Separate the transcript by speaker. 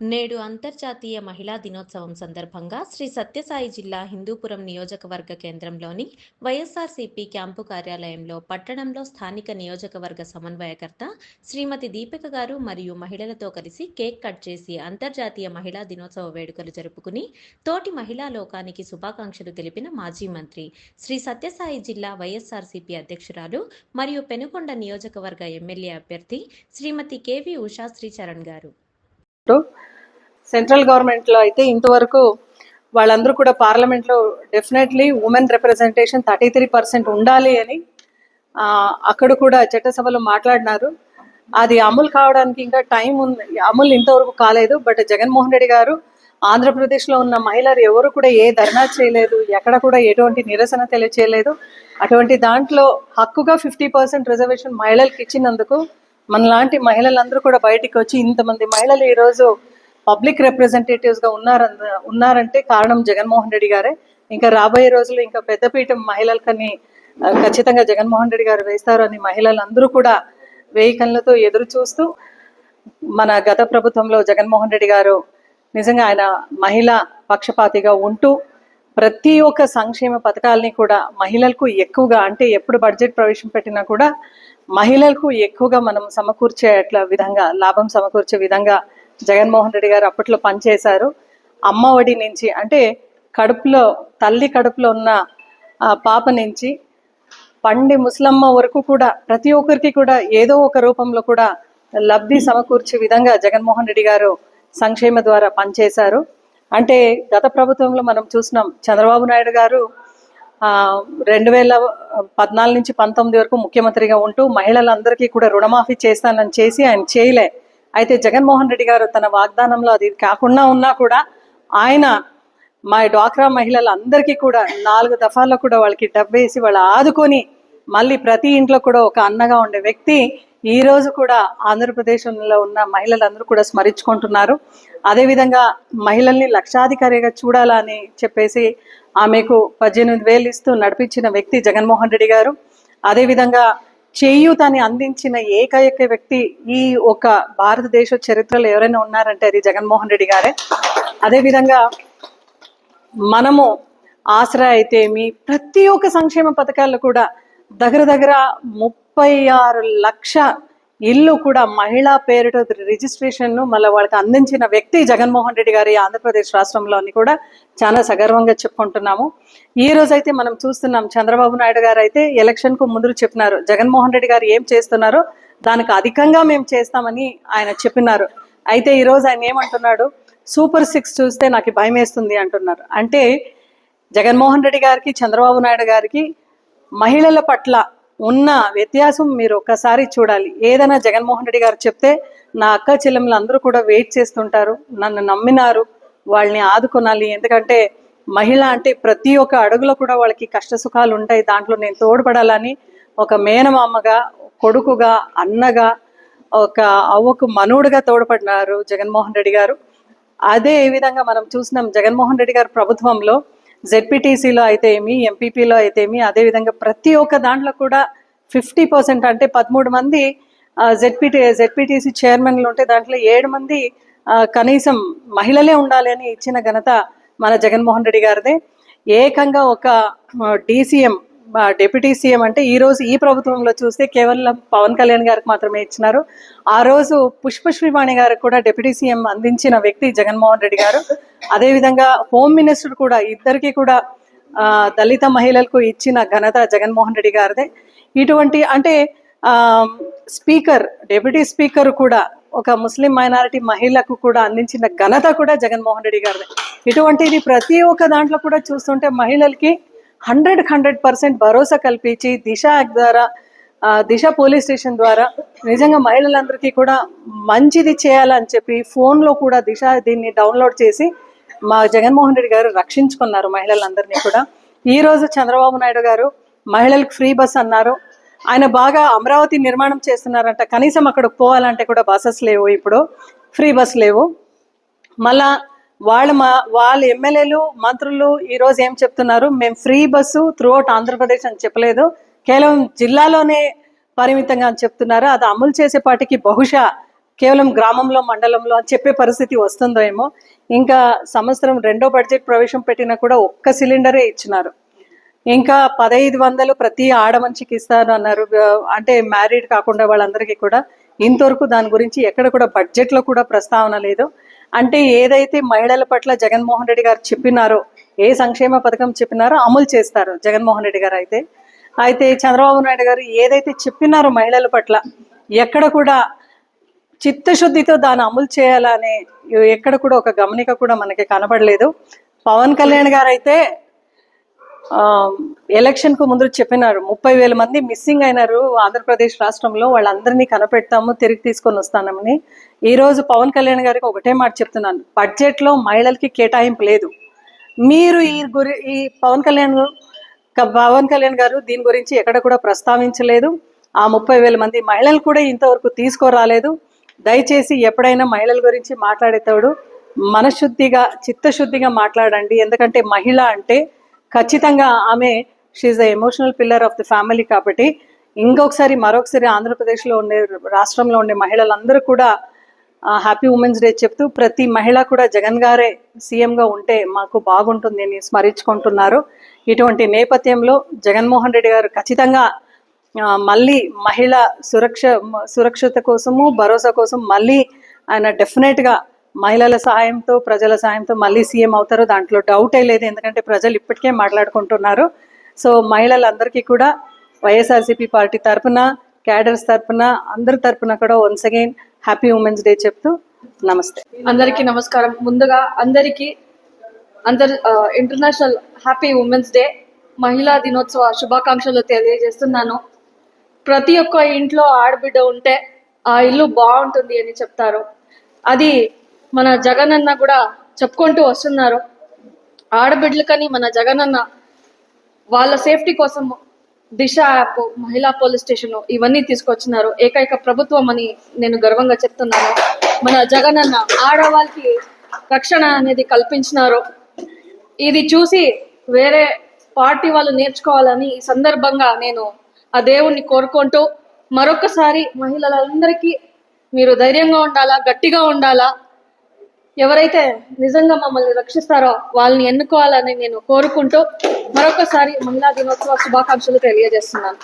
Speaker 1: నేడు అంతర్జాతీయ మహిళా దినోత్సవం సందర్భంగా శ్రీ సత్యసాయి జిల్లా హిందూపురం నియోజకవర్గ కేంద్రంలోని వైఎస్ఆర్సీపీ క్యాంపు కార్యాలయంలో పట్టణంలో స్థానిక నియోజకవర్గ సమన్వయకర్త శ్రీమతి దీపిక గారు మరియు మహిళలతో కలిసి కేక్ కట్ చేసి అంతర్జాతీయ మహిళా దినోత్సవ వేడుకలు జరుపుకుని తోటి మహిళా లోకానికి శుభాకాంక్షలు తెలిపిన మాజీ మంత్రి శ్రీ సత్యసాయి జిల్లా వైఎస్ఆర్సీపీ అధ్యక్షురాలు మరియు పెనుకొండ నియోజకవర్గ ఎమ్మెల్యే అభ్యర్థి శ్రీమతి కేవీ ఉషా గారు. గారు
Speaker 2: సెంట్రల్ గవర్నమెంట్లో అయితే ఇంతవరకు వాళ్ళందరూ కూడా పార్లమెంట్లో definitely women representation thirty three percent ఉండాలి అని ఆ, అక్కడ కూడా చట్టసభలో మాట్లాడినారు. అది అమలు కావడానికి ఇంకా టైం ఉంది అమలు ఇంతవరకు కాలేదు. బట్ జగన్మోహన్ రెడ్డి గారు ఆంధ్రప్రదేశ్లో ఉన్న మహిళలు ఎవరు కూడా ఏ ధర్నా చేయలేదు ఎక్కడ కూడా ఎటువంటి నిరసన తెలియచేయలేదు. అటువంటి దాంట్లో హక్కుగా ఫిఫ్టీ పర్సెంట్ రిజర్వేషన్ మహిళలకు ఇచ్చినందుకు మనలాంటి మహిళలందరూ కూడా బయటికి వచ్చి ఇంతమంది మహిళలు ఈరోజు పబ్లిక్ రిప్రజెంటేటివ్స్గా ఉన్నారు ఉన్నారంటే కారణం జగన్మోహన్ రెడ్డి గారే. ఇంకా రాబోయే రోజులు ఇంకా పెద్దపీఠ మహిళలకని ఖచ్చితంగా జగన్మోహన్ రెడ్డి గారు వేస్తారు అని మహిళలందరూ కూడా వేయి కళ్ళతో ఎదురు చూస్తూ మన గత ప్రభుత్వంలో జగన్మోహన్ రెడ్డి గారు నిజంగా ఆయన మహిళా పక్షపాతిగా ఉంటూ ప్రతి ఒక్క సంక్షేమ పథకాలని కూడా మహిళలకు ఎక్కువగా అంటే ఎప్పుడు బడ్జెట్ ప్రవేశపెట్టినా కూడా మహిళలకు ఎక్కువగా మనం సమకూర్చేట్ల విధంగా లాభం సమకూర్చే విధంగా జగన్మోహన్ రెడ్డి గారు అప్పట్లో పనిచేశారు. అమ్మ ఒడి నుంచి అంటే కడుపులో తల్లి కడుపులో ఉన్న పాప నుంచి పండి ముసలమ్మ వరకు కూడా ప్రతి ఒక్కరికి కూడా ఏదో ఒక రూపంలో కూడా లబ్ధి సమకూర్చే విధంగా జగన్మోహన్ రెడ్డి గారు సంక్షేమ ద్వారా పనిచేశారు. అంటే గత ప్రభుత్వంలో మనం చూసినాం చంద్రబాబు నాయుడు గారు రెండు వేల పద్నాలుగు నుంచి పంతొమ్మిది వరకు ముఖ్యమంత్రిగా ఉంటూ మహిళలందరికీ కూడా రుణమాఫీ చేస్తానని చేసి ఆయన చేయలే. అయితే జగన్మోహన్ రెడ్డి గారు తన వాగ్దానంలో అది కాకుండా ఉన్నా కూడా ఆయన మా డ్వాక్రా మహిళలందరికీ కూడా నాలుగు దఫాల్లో కూడా వాళ్ళకి డబ్బేసి వాళ్ళు ఆదుకొని మళ్ళీ ప్రతి ఇంట్లో కూడా ఒక అన్నగా ఉండే వ్యక్తి ఈ రోజు కూడా ఆంధ్రప్రదేశ్లో ఉన్న మహిళలందరూ కూడా స్మరించుకుంటున్నారు. అదేవిధంగా మహిళల్ని లక్షాధికారిగా చూడాలని చెప్పేసి ఆమెకు పద్దెనిమిది వేలు ఇస్తూ నడిపించిన వ్యక్తి జగన్మోహన్ రెడ్డి గారు. అదేవిధంగా చేయూతని అందించిన ఏకైక వ్యక్తి ఈ ఒక భారతదేశ చరిత్రలో ఎవరైనా ఉన్నారంటే అది జగన్మోహన్ రెడ్డి గారే. అదేవిధంగా మనము ఆసరా అయితేమి ప్రతి ఒక్క సంక్షేమ పథకాల్లో కూడా దగ్గర దగ్గర ముప్పై ముప్పై ఆరు లక్ష ఇల్లు కూడా మహిళా పేరిట రిజిస్ట్రేషన్ను మళ్ళీ వాళ్ళకి అందించిన వ్యక్తి జగన్మోహన్ రెడ్డి గారి ఆంధ్రప్రదేశ్ రాష్ట్రంలోని కూడా చాలా సగర్వంగా చెప్పుకుంటున్నాము. ఈ రోజైతే మనం చూస్తున్నాం చంద్రబాబు నాయుడు గారు అయితే ఎలక్షన్కు ముందు చెప్పినారు జగన్మోహన్ రెడ్డి గారు ఏం చేస్తున్నారో దానికి అధికంగా మేము చేస్తామని ఆయన చెప్పినారు. అయితే ఈరోజు ఆయన ఏమంటున్నాడు సూపర్ సిక్స్ చూస్తే నాకు భయం వేస్తుంది అంటున్నారు. అంటే జగన్మోహన్ రెడ్డి గారికి చంద్రబాబు నాయుడు గారికి మహిళల పట్ల ఉన్న వ్యత్యాసం మీరు ఒక్కసారి చూడాలి. ఏదైనా జగన్మోహన్ రెడ్డి గారు చెప్తే నా అక్క చెల్లెములు అందరూ కూడా వెయిట్ చేస్తుంటారు. నన్ను నమ్మినారు. వాళ్ళని ఆదుకొనాలి. ఎందుకంటే మహిళ అంటే ప్రతి ఒక్క అడుగులో కూడా వాళ్ళకి కష్ట సుఖాలు ఉంటాయి. దాంట్లో నేను తోడ్పడాలని ఒక మేనమామగా కొడుకుగా అన్నగా ఒక అవ్వకు మనుడుగా తోడ్పడినారు జగన్మోహన్ రెడ్డి గారు. అదే విధంగా మనం చూసినాం జగన్మోహన్ రెడ్డి గారు ప్రభుత్వంలో జెడ్పీటీసీలో అయితే ఏమి ఎంపీపీలో అయితే ఏమి అదేవిధంగా ప్రతి ఒక్క దాంట్లో కూడా ఫిఫ్టీ పర్సెంట్ అంటే పదమూడు మంది జెడ్పీటీ జెడ్పీటీసీ చైర్మన్లు ఉంటే దాంట్లో ఏడు మంది కనీసం మహిళలే ఉండాలి అని ఇచ్చిన ఘనత మన జగన్మోహన్ రెడ్డి గారిదే. ఏకంగా ఒక డీసీఎం డిప్యూటీ సీఎం అంటే ఈ రోజు ఈ ప్రభుత్వంలో చూస్తే కేవలం పవన్ కళ్యాణ్ గారికి మాత్రమే ఇచ్చినారు. ఆ రోజు పుష్పశ్రీవాణి గారికి కూడా డిప్యూటీ సీఎం అందించిన వ్యక్తి జగన్మోహన్ రెడ్డి గారు. అదేవిధంగా హోమ్ మినిస్టర్ కూడా ఇద్దరికి కూడా దళిత మహిళలకు ఇచ్చిన ఘనత జగన్మోహన్ రెడ్డి గారిదే. ఇటువంటి అంటే స్పీకర్ డెప్యూటీ స్పీకర్ కూడా ఒక ముస్లిం మైనారిటీ మహిళకు కూడా అందించిన ఘనత కూడా జగన్మోహన్ రెడ్డి గారిదే. ఇటువంటిది ప్రతి ఒక్క దాంట్లో కూడా చూస్తుంటే మహిళలకి హండ్రెడ్ హండ్రెడ్ పర్సెంట్ భరోసా కల్పించి దిశ ద్వారా దిశ పోలీస్ స్టేషన్ ద్వారా నిజంగా మహిళలందరికీ కూడా మంచిది చేయాలని చెప్పి ఫోన్లో కూడా దిశ దీన్ని డౌన్లోడ్ చేసి మా జగన్మోహన్ రెడ్డి గారు రక్షించుకున్నారు మహిళలందరినీ కూడా. ఈ రోజు చంద్రబాబు నాయుడు గారు మహిళలకు ఫ్రీ బస్ అన్నారు. ఆయన బాగా అమరావతి నిర్మాణం చేస్తున్నారంట. కనీసం అక్కడికి పోవాలంటే కూడా బస్సెస్ లేవు ఇప్పుడు. ఫ్రీ బస్ లేవు. మళ్ళా వాళ్ళ మా వాళ్ళ ఎమ్మెల్యేలు మంత్రులు ఈ రోజు ఏం చెప్తున్నారు? మేము ఫ్రీ బస్సు త్రూఅవుట్ ఆంధ్రప్రదేశ్ అని చెప్పలేదు. కేవలం జిల్లాలోనే పరిమితంగా అని చెప్తున్నారు. అది అమలు చేసేపాటికి బహుశా కేవలం గ్రామంలో మండలంలో అని చెప్పే పరిస్థితి వస్తుందో ఏమో. ఇంకా సంవత్సరం రెండో బడ్జెట్ ప్రవేశం పెట్టినా కూడా ఒక్క సిలిండరే ఇచ్చినారు. ఇంకా పదహైదు వందలు ప్రతి ఆడ మనిషికి ఇస్తారు అన్నారు. అంటే మ్యారీడ్ కాకుండా వాళ్ళందరికీ కూడా. ఇంతవరకు దాని గురించి ఎక్కడ కూడా బడ్జెట్లో కూడా ప్రస్తావన లేదు. అంటే ఏదైతే మహిళల పట్ల జగన్మోహన్ రెడ్డి గారు చెప్పినారో ఏ సంక్షేమ పథకం చెప్పినారో అమలు చేస్తారు జగన్మోహన్ రెడ్డి గారు అయితే. అయితే చంద్రబాబు నాయుడు గారు ఏదైతే చెప్పినారో మహిళల పట్ల ఎక్కడ కూడా చిత్తశుద్ధితో దాన్ని అమలు చేయాలనే ఎక్కడ కూడా ఒక గమనిక కూడా మనకి కనబడలేదు పవన్ కళ్యాణ్ గారు అయితే ఎలక్షన్కు ముందు చెప్పినారు. ముప్పై వేల మంది మిస్సింగ్ అయినారు ఆంధ్రప్రదేశ్ రాష్ట్రంలో. వాళ్ళందరినీ కనపెడతాము తిరిగి తీసుకొని వస్తానమని. ఈ రోజు పవన్ కళ్యాణ్ గారికి ఒకటే మాట చెప్తున్నాను. బడ్జెట్లో మహిళలకి కేటాయింపు లేదు. మీరు ఈ గురి ఈ పవన్ కళ్యాణ్ పవన్ కళ్యాణ్ గారు దీని గురించి ఎక్కడ కూడా ప్రస్తావించలేదు. ఆ ముప్పై వేల మంది మహిళలు కూడా ఇంతవరకు తీసుకురాలేదు. దయచేసి ఎప్పుడైనా మహిళల గురించి మాట్లాడేటప్పుడు మనశుద్ధిగా చిత్తశుద్ధిగా మాట్లాడండి. ఎందుకంటే మహిళ అంటే ఖచ్చితంగా ఆమె she the emotional pillar of the family కాబట్టి ఇంకొకసారి మరొకసారి ఆంధ్రప్రదేశ్లో ఉండే రాష్ట్రంలో ఉండే మహిళలందరూ కూడా హ్యాపీ ఉమెన్స్ డే చెప్తూ ప్రతి మహిళ కూడా జగన్ గారే సీఎంగా ఉంటే మాకు బాగుంటుంది అని స్మరించుకుంటున్నారు. ఇటువంటి నేపథ్యంలో జగన్మోహన్ రెడ్డి గారు ఖచ్చితంగా మళ్ళీ మహిళ సురక్ష సురక్షిత సురక్షత కోసము భరోసా కోసం మళ్ళీ ఆయన డెఫినెట్గా మహిళల సాయంతో ప్రజల సాయంతో మళ్ళీ సీఎం అవుతారు. దాంట్లో డౌటే లేదు. ఎందుకంటే ప్రజలు ఇప్పటికే మాట్లాడుకుంటున్నారు. సో మహిళలందరికీ కూడా వైఎస్ఆర్సీపీ పార్టీ తరపున క్యాడర్స్ తరపున అందరి తరపున కూడా once again happy women's day చెప్తూ నమస్తే.
Speaker 3: అందరికీ నమస్కారం. ముందుగా అందరికీ అందర్ ఇంటర్నేషనల్ హ్యాపీ ఉమెన్స్ డే మహిళా దినోత్సవ శుభాకాంక్షలు తెలియజేస్తున్నాను. ప్రతి ఒక్క ఇంట్లో ఆడబిడ్డ ఉంటే ఆ ఇల్లు బాగుంటుంది అని చెప్తారు. అది మన జగనన్న కూడా చెప్పుకుంటూ వస్తున్నారు. ఆడబిడ్డలకని మన జగనన్న వాళ్ళ సేఫ్టీ కోసం దిశ యాప్ మహిళా పోలీస్ స్టేషన్ ఇవన్నీ తీసుకొచ్చినారు. ఏకైక ప్రభుత్వం అని నేను గర్వంగా చెప్తున్నాను. మన జగనన్న ఆడవాళ్ళకి రక్షణ అనేది కల్పించినారు. ఇది చూసి వేరే పార్టీ వాళ్ళు నేర్చుకోవాలని ఈ సందర్భంగా నేను ఆ దేవుణ్ణి కోరుకుంటూ మరొకసారి మహిళలందరికీ మీరు ధైర్యంగా ఉండాలా గట్టిగా ఉండాలా? ఎవరైతే నిజంగా మమ్మల్ని రక్షిస్తారో వాళ్ళని ఎన్నుకోవాలని నేను కోరుకుంటూ మరొకసారి మహిళా దినోత్సవ శుభాకాంక్షలు తెలియజేస్తున్నాను.